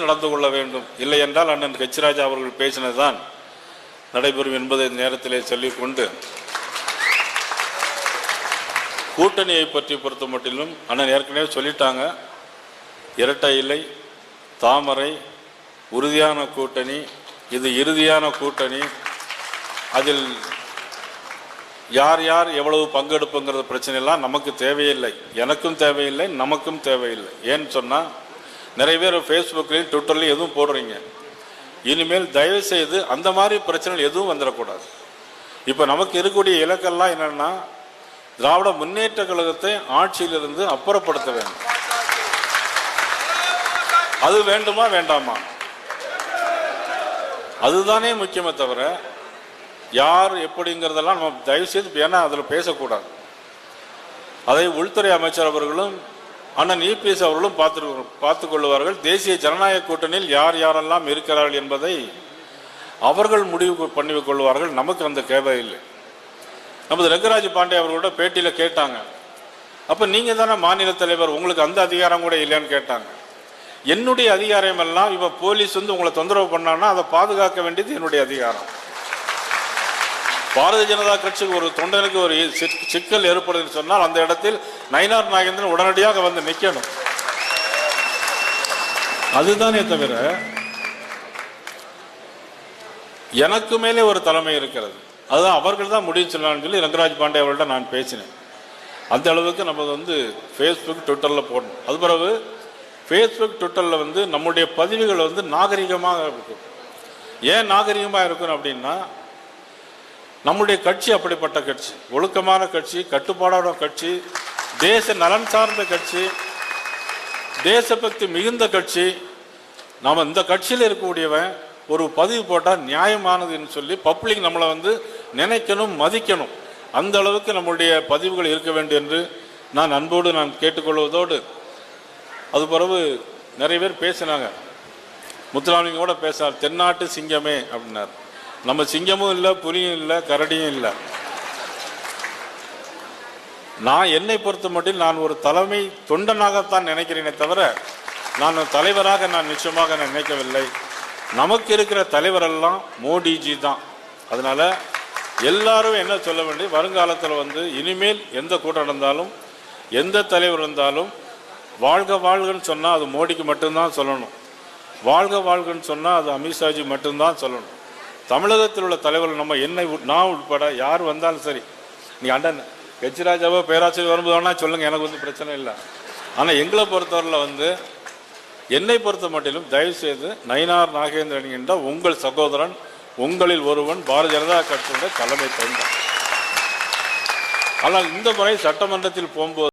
நடந்து கொள்ள வேண்டும் இல்லை என்றால் அண்ணன் கச்சிராஜா அவர்கள் பேசினதுதான் நடைபெறும் என்பதை இந்த நேரத்திலே சொல்லிக்கொண்டு கூட்டணியை பற்றி பொறுத்த மட்டிலும் அண்ணன் ஏற்கனவே சொல்லிட்டாங்க. இரட்டை இலை தாமரை உறுதியான கூட்டணி இது இறுதியான கூட்டணி. அதில் யார் யார் எவ்வளவு பங்கெடுப்புங்கிற பிரச்சனை எல்லாம் நமக்கு தேவையில்லை. எனக்கும் தேவையில்லை நமக்கும் தேவையில்லை. ஏன்னு சொன்னால் நிறைய பேர் ஃபேஸ்புக்லேயும் ட்விட்டர்லையும் எதுவும் போடுறீங்க. இனிமேல் தயவு செய்து அந்த மாதிரி பிரச்சனைகள் எதுவும் வந்துடக்கூடாது. இப்போ நமக்கு இருக்கக்கூடிய இலக்கெல்லாம் என்னென்னா திராவிட முன்னேற்ற கழகத்தை ஆட்சியிலிருந்து அப்புறப்படுத்த வேண்டும். அது வேண்டுமா வேண்டாமா? அதுதானே முக்கியமே தவிர யார் எப்படிங்கிறதெல்லாம் நம்ம தயவு செய்து ஏன்னா அதில் பேசக்கூடாது. அதை உள்துறை அமைச்சர் அவர்களும் அண்ணன் இபிஎஸ் அவர்களும் பார்த்து பார்த்து கொள்வார்கள் தேசிய ஜனநாயக கூட்டணியில் யார் யாரெல்லாம் இருக்கிறார்கள் என்பதை அவர்கள் முடிவு பண்ணி கொள்வார்கள். நமக்கு அந்த தேவை இல்லை நமது ரங்கராஜ் பாண்டே அவர்களோட பேட்டியில் கேட்டாங்க. அப்போ நீங்கள் தானே மாநில தலைவர் உங்களுக்கு அந்த அதிகாரம் கூட இல்லைன்னு கேட்டாங்க. என்னுடைய அதிகாரம் எல்லாம் இவன் போலீஸ் வந்து உங்களை தொந்தரவு பண்ணான்னா அதை பாதுகாக்க வேண்டியது என்னுடைய அதிகாரம். பாரதிய ஜனதா கட்சிக்கு ஒரு தொண்டனுக்கு ஒரு சிக்கல் ஏற்படுதுன்னு சொன்னால் அந்த இடத்தில் நயினார் நாகேந்திரன் உடனடியாக வந்து நிற்கணும் அதுதானே தவிர எனக்கு மேலே ஒரு தலைமை இருக்கிறது. அதுதான் அவர்கள் தான் முடிவு சொல்லலாம்னு சொல்லி ரங்கராஜ் பாண்டே அவர்கள்ட்ட நான் பேசினேன். அந்த அளவுக்கு நம்ம வந்து ஃபேஸ்புக் ட்விட்டரில் போடணும். அது பிறகு ஃபேஸ்புக் ட்விட்டரில் வந்து நம்முடைய பதிவுகள் வந்து நாகரிகமாக இருக்கும். ஏன் நாகரிகமாக இருக்கணும் அப்படின்னா நம்முடைய கட்சி அப்படிப்பட்ட கட்சி. ஒழுக்கமான கட்சி கட்டுப்பாடான கட்சி தேச நலன் சார்ந்த கட்சி தேசபக்தி மிகுந்த கட்சி. நாம் இந்த கட்சியில் இருக்கக்கூடியவன் ஒரு பதிவு போட்டால் நியாயமானதுன்னு சொல்லி பப்ளிக் நம்மளை வந்து நினைக்கணும் மதிக்கணும். அந்த அளவுக்கு நம்முடைய பதிவுகள் இருக்க வேண்டும் என்று நான் அன்போடு நான் கேட்டுக்கொள்வதோடு. அது பிறகு நிறைய பேர் பேசினாங்க. முத்துராமலிங்க கூட பேசினார் தென்னாட்டு சிங்கமே அப்படின்னார். நம்ம சிங்கமும் இல்லை புலியும் இல்லை கரடியும் இல்லை. நான் என்னை பொறுத்த மட்டும் நான் ஒரு தலைமை தொண்டனாகத்தான் நினைக்கிறேனே தவிர நான் தலைவராக நான் நிச்சயமாக நினைக்கவில்லை. நமக்கு இருக்கிற தலைவரெல்லாம் மோடிஜி தான். அதனால் எல்லாரும் என்ன சொல்ல வேண்டிய வருங்காலத்தில் வந்து இனிமேல் எந்த கூட்டம் நடந்தாலும் எந்த தலைவர் இருந்தாலும் வாழ்க வாழ்கன்னு சொன்னால் அது மோடிக்கு மட்டும்தான் சொல்லணும். வாழ்க வாழ்கன்னு சொன்னால் அது அமித்ஷாஜி மட்டும்தான் சொல்லணும். தமிழகத்தில் உள்ள தலைவர்கள் நம்ம என்னை உட்- நான் உட்பட யார் வந்தாலும் சரி. நீங்கள் அண்ணன் ஹெச்ராஜாவோ பேராசிரியர் வரும்போது வேணால் சொல்லுங்கள் எனக்கு வந்து பிரச்சனை இல்லை. ஆனால் எங்களை பொறுத்தவரையில் வந்து என்னை பொறுத்த மட்டிலும் தயவு செய்து நயினார் நாகேந்திரன் என்ற உங்கள் சகோதரன் உங்களில் ஒருவன் பாரதிய ஜனதா கட்சியுடைய தலைமை தந்தான் ஆனால் இந்த முறை சட்டமன்றத்தில் போகும்போது